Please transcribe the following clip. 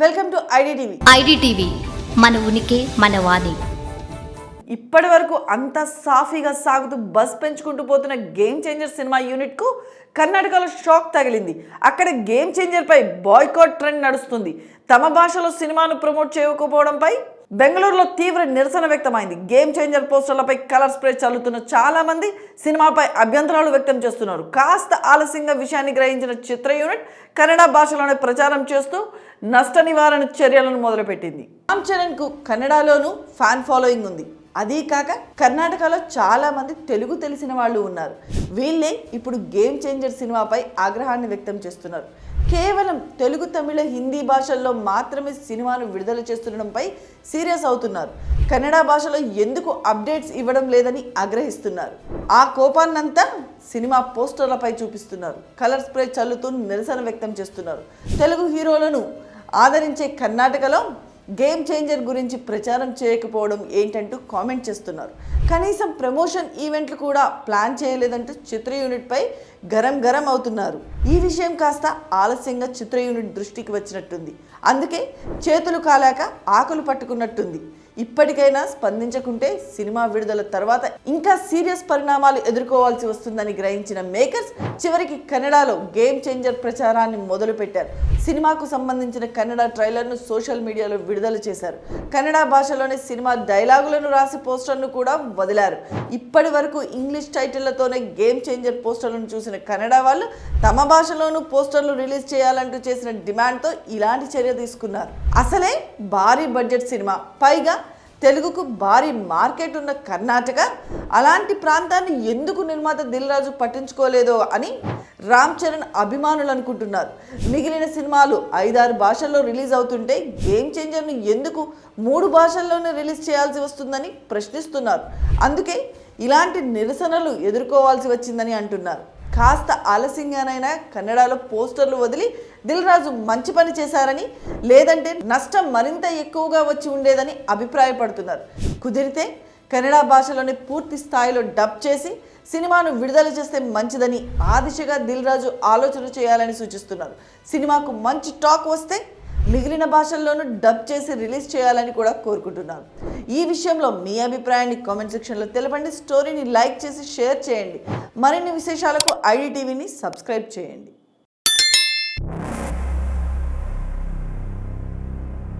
Welcome to IDTV. IDTV మన ఉనికి మన వాణి. ఇప్పటి వరకు అంత సాఫీగా సాగుతూ బస్ పెంచుకుంటూ పోతున్న గేమ్ చేంజర్ సినిమా యూనిట్కు కర్ణాటకలో షాక్ తగిలింది. అక్కడ గేమ్ చేంజర్పై బాయ్కాట్ ట్రెండ్ నడుస్తుంది. తమ భాషలో సినిమాను ప్రమోట్ చేయకపోవడంపై బెంగళూరులో తీవ్ర నిరసన వ్యక్తమైంది. గేమ్ చేంజర్ పోస్టర్లపై కలర్ స్ప్రే చల్లుతున్న చాలామంది సినిమాపై అభ్యంతరాలు వ్యక్తం చేస్తున్నారు. కాస్త ఆలస్యంగా విషయాన్ని గ్రహించిన చిత్ర యూనిట్ కన్నడ భాషలోనే ప్రచారం చేస్తూ నష్ట నివారణ చర్యలను మొదలుపెట్టింది. రామ్ చరణ్కు కన్నడలోనూ ఫ్యాన్ ఫాలోయింగ్ ఉంది. అదీ కాక కర్ణాటకలో చాలామంది తెలుగు తెలిసిన వాళ్ళు ఉన్నారు. వీళ్ళే ఇప్పుడు గేమ్ చేంజర్ సినిమాపై ఆగ్రహాన్ని వ్యక్తం చేస్తున్నారు. కేవలం తెలుగు తమిళ హిందీ భాషల్లో మాత్రమే సినిమాను విడుదల చేస్తుండడంపై సీరియస్ అవుతున్నారు. కన్నడ భాషలో ఎందుకు అప్డేట్స్ ఇవ్వడం లేదని ఆగ్రహిస్తున్నారు. ఆ కోపాన్నంతా సినిమా పోస్టర్లపై చూపిస్తున్నారు. కలర్ స్ప్రే చల్లుతూ నిరసన వ్యక్తం చేస్తున్నారు. తెలుగు హీరోలను ఆదరించే కర్ణాటకలో గేమ్ చేంజర్ గురించి ప్రచారం చేయకపోవడం ఏంటంటూ కామెంట్ చేస్తున్నారు. కనీసం ప్రమోషన్ ఈవెంట్లు కూడా ప్లాన్ చేయలేదంటూ చిత్ర యూనిట్పై గరం గరం అవుతున్నారు. ఈ విషయం కాస్త ఆలస్యంగా చిత్ర యూనిట్ దృష్టికి వచ్చినట్టుంది. అందుకే చేతులు కాలాక ఆకులు పట్టుకున్నట్టుంది. ఇప్పటికైనా స్పందించకుంటే సినిమా విడుదల తర్వాత ఇంకా సీరియస్ పరిణామాలు ఎదుర్కోవాల్సి వస్తుందని గ్రహించిన మేకర్స్ చివరికి కన్నడలో గేమ్ చేంజర్ ప్రచారాన్ని మొదలుపెట్టారు. సినిమాకు సంబంధించిన కన్నడ ట్రైలర్ను సోషల్ మీడియాలో విడుదల చేశారు. కన్నడ భాషలోని సినిమా డైలాగులను రాసి పోస్టర్ను కూడా వదిలారు. ఇప్పటి వరకు ఇంగ్లీష్ టైటిళ్ళతోనే గేమ్ చేంజర్ పోస్టర్లను చూసిన కన్నడ వాళ్ళు తమ భాషలోనూ పోస్టర్లు రిలీజ్ చేయాలంటూ చేసిన డిమాండ్తో ఇలాంటి చర్య తీసుకున్నారు. అసలే భారీ బడ్జెట్ సినిమా. పైగా తెలుగుకు భారీ మార్కెట్ ఉన్న కర్ణాటక అలాంటి ప్రాంతాన్ని ఎందుకు నిర్మాత దిల్ రాజు పట్టించుకోలేదో అని రామ్ చరణ్ అభిమానులు అనుకుంటున్నారు. మిగిలిన సినిమాలు ఐదారు భాషల్లో రిలీజ్ అవుతుంటే గేమ్ చేంజర్ను ఎందుకు మూడు భాషల్లోనే రిలీజ్ చేయాల్సి వస్తుందని ప్రశ్నిస్తున్నారు. అందుకే ఇలాంటి నిరసనలు ఎదుర్కోవాల్సి వచ్చిందని అంటున్నారు. కాస్త ఆలస్యంగానైనా కన్నడలో పోస్టర్లు వదిలి దిల్ రాజు మంచి పని చేశారని లేదంటే నష్టం మరింత ఎక్కువగా వచ్చి ఉండేదని అభిప్రాయపడుతున్నారు. కుదిరితే కన్నడ భాషలోనే పూర్తి స్థాయిలో డబ్ చేసి సినిమాను విడుదల చేస్తే మంచిదని ఆ దిశగా దిల్ రాజు ఆలోచన చేయాలని సూచిస్తున్నారు. సినిమాకు మంచి టాక్ వస్తే మిగిలిన భాషల్లోనూ డబ్ చేసి రిలీజ్ చేయాలని కూడా కోరుకుంటున్నాను ఈ విషయంలో మీ అభిప్రాయాన్ని కామెంట్ సెక్షన్లో తెలపండి. స్టోరీని లైక్ చేసి షేర్ చేయండి. మరిన్ని విశేషాలకు ఐడి టీవీని సబ్స్క్రైబ్ చేయండి.